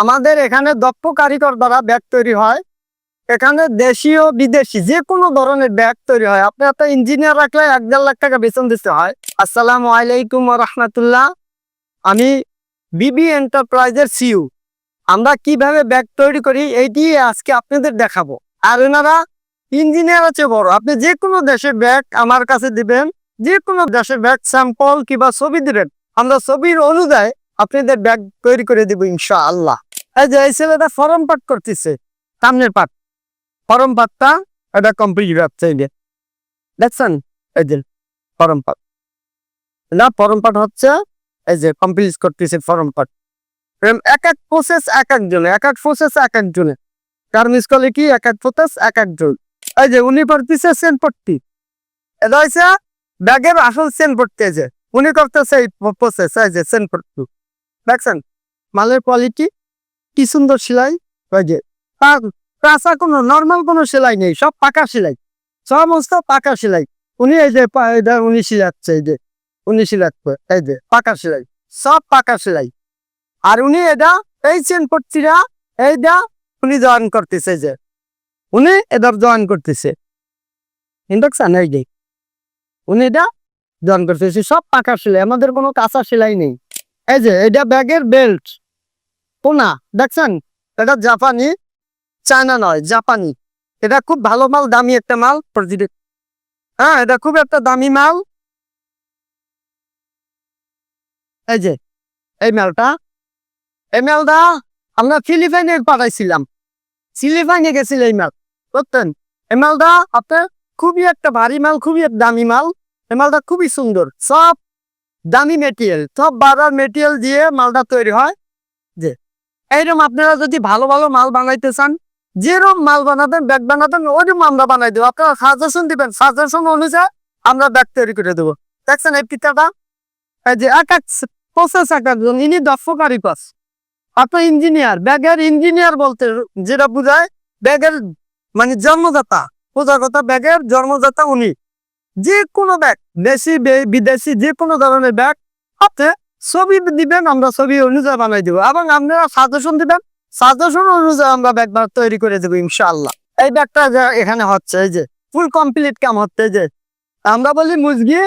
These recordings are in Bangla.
আমাদের এখানে দক্ষ কারিগর দ্বারা ব্যাগ তৈরি হয়। এখানে দেশীয় বিদেশি যে কোনো ধরনের ব্যাগ তৈরি হয়। আপনি একটা ইঞ্জিনিয়ার রাখলে এক দেড় লাখ টাকা বেতন দিতে হয়। আসসালামু আলাইকুম রহমতুল্লাহ। আমি বিবি এন্টারপ্রাইজের সিইউ আমরা কীভাবে ব্যাগ তৈরি করি এইটি আজকে আপনাদের দেখাবো। আর এনারা ইঞ্জিনিয়ার আছে বড়। আপনি যে কোনো দেশের ব্যাগ আমার কাছে দিবেন। যে কোনো দেশের ব্যাগ স্যাম্পল কিংবা ছবি দিবেন। আমরা ছবির অনুযায়ী আপনাদের ব্যাগ তৈরি করে দিব ইনশাআল্লাহ। এই যে এই ছেলেটা ফরম পাঠ করতেছে, সামনের পাঠ। ফরম পাঠটা এটা কমপ্লিট হচ্ছে এই যে দেখছেন? এই যে ফরম পাঠ। না, ফরম পাঠ হচ্ছে এই যে কমপ্লিট করতেছে ফরম পাঠ। এক এক প্রসেস এক একজনে এক এক প্রসেস এক একজনে গার্মেন্টস কলে কি? এক এক প্রসেস এক একজন এই যে উনি করতেছে সেন পট্টি এটা হচ্ছে ব্যাগের আসল সেন পড়তে যে। উনি করতেছে এই প্রসেস এই যে সেন পট্টি দেখছেন? মালের কোয়ালিটি কি সুন্দর সেলাই? ওই যে কাঁচা কোনো নর্মাল কোনো সেলাই নেই, সব পাকা সেলাই। সমস্ত পাকা সেলাই। উনি এই যে উনি সিলাচ্ছে এই যে, উনি সিলাচ্ছে এই যে, পাকা সেলাই, সব পাকা সেলাই। আর উনি এটা এই চেন পট্টিরা এইটা উনি জয়েন করতেছে যে, উনি এদের জয়েন করতেছে। ইন্ডাকশন, এই যে, উনি এটা জয়েন করতেছে, সব পাকা সেলাই, আমাদের কোনো কাঁচা সেলাই নেই। এই যে এটা ব্যাগের বেল্ট কোনা দেখছেন? এটা জাপানি, চায়না নয়, জাপানি। এটা খুব ভালো মাল, দামি একটা মাল। হ্যাঁ এটা খুব একটা দামি মাল। এই যে, এই মালটা। এই মালটা আমরা ফিলিপাইনে পাঠাইছিলাম। ফিলিপাইনে গেছিল এই মাল। বুঝতেন এই মালটা আপনার খুবই একটা ভারী মাল, খুবই দামি মাল। এই মালটা খুবই সুন্দর। সব দামি মেটেরিয়াল সব বাজার মেটেরিয়াল দিয়ে মালটা তৈরি হয়। এইরকম আপনারা যদি ভালো ভালো মাল বানাইতে চান, যেরকম মাল বানাবেন, ব্যাগ বানাবেন ওইরকম আমরা বানাই দেবো। আপনারা সাজেশন দিবেন। সাজেশন অনুযায়ী আমরা ব্যাগ তৈরি করে দেবো। দেখছেন এই পিতাটা এই যে এক এক প্রসেস এক একজন। ইনি দক্ষ কারিপাস আপনার ইঞ্জিনিয়ার ব্যাগের ইঞ্জিনিয়ার বলতে যেটা বোঝায়, ব্যাগের মানে জন্মদাতা। বোঝার কথা ব্যাগের জন্মদাতা উনি। যে কোনো ব্যাগ, দেশি বিদেশি যে কোনো ধরনের ব্যাগ, আপনি ছবি দিবেন, আমরা ছবি অনুযায়ী বানাই দিব। এবং আপনারা সাজেশন দিবেন সাজেশন অনুযায়ী আমরা ব্যাগ তৈরি করে দেবো ইনশাল্লাহ এই ব্যাগটা এখানে হচ্ছে, এই যে ফুল কমপ্লিট কাম হচ্ছে যে, আমরা বলি মুজগি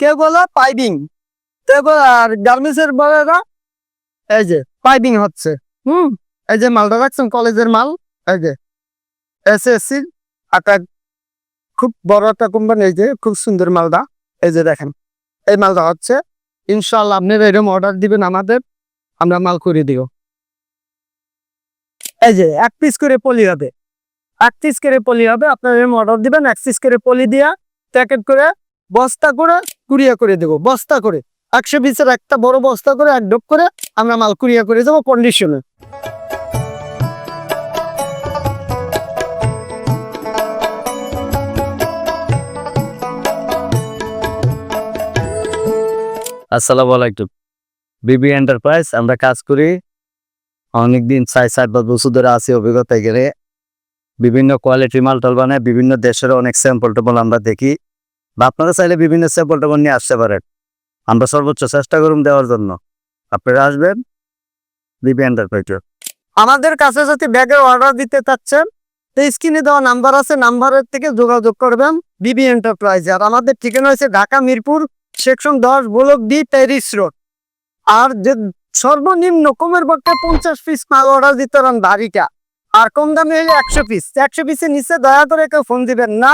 কেউ বলে পাইপিং কেউ বলে, আর গার্মেন্টসের বলেরা, এই যে পাইপিং হচ্ছে, হুম? এই যে মালটা রাখছেন, কলেজের মাল, এই যে, এস এস সি, একটা খুব বড় একটা কোম্পানি এই যে, খুব সুন্দর মালটা, এই যে দেখেন, এই মালটা হচ্ছে ইনশাল্লাহ আপনারা এরকম অর্ডার দিবেন আমাদের, আমরা মাল করে দিও এই যে, এক পিস করে পলি হবে। এক পিস করে পলি হবে, আপনারা এরকম অর্ডার দিবেন, এক পিস করে পলি দিয়া প্যাকেট করে বস্তা করে কুরিয়া করে দেবো, বস্তা করে। একশো পিসের একটা বড় বস্তা করে, এক ডোপ করে আমরা মাল কুরিয়া করে দেবো কন্ডিশনে আসসালামু আলাইকুম। বিবি এন্টারপ্রাইজ আমরা কাজ করি। অনেকদিন ছয় সাত বা বছর ধরে আছি অভিজ্ঞতা গেলে বিভিন্ন কোয়ালিটির মাল টাল বানায় বিভিন্ন দেশের অনেক স্যাম্পল টেবল আমরা দেখি। বা আপনারা চাইলে বিভিন্ন স্যাম্পল টেবল নিয়ে আসতে পারেন। আমরা সর্বোচ্চ চেষ্টা করুন দেওয়ার জন্য। আপনারা আসবেন বিবি এন্টারপ্রাইজ আমাদের কাছে যদি ব্যাগের অর্ডার দিতে চাচ্ছেন, তো স্ক্রিনে দেওয়া নাম্বার আছে নাম্বারের থেকে যোগাযোগ করবেন বিবি এন্টারপ্রাইজ আর আমাদের ঠিকানা হচ্ছে ঢাকা মিরপুর সেকশন দশ ব্লক ডি প্যারিস রোড আর যে সর্বনিম্ন, কমের পক্ষে পঞ্চাশ পিস মাল অর্ডার দিতে পারেন ভারীটা আর কম দামে হলে একশো পিস একশো পিসের নিচে দয়া করে কেউ ফোন দিবেন না।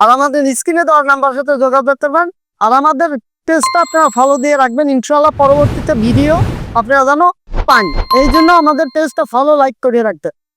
আর আমাদের স্ক্রিনে দেওয়ার নাম্বার সাথে যোগাযোগ করতে পারেন। আর আমাদের পেজটা আপনারা ফলো দিয়ে রাখবেন। ইনশাল্লাহ পরবর্তীতে ভিডিও আপনারা যেন পান। এই জন্য আমাদের পেজটা ফলো লাইক করে রাখতে।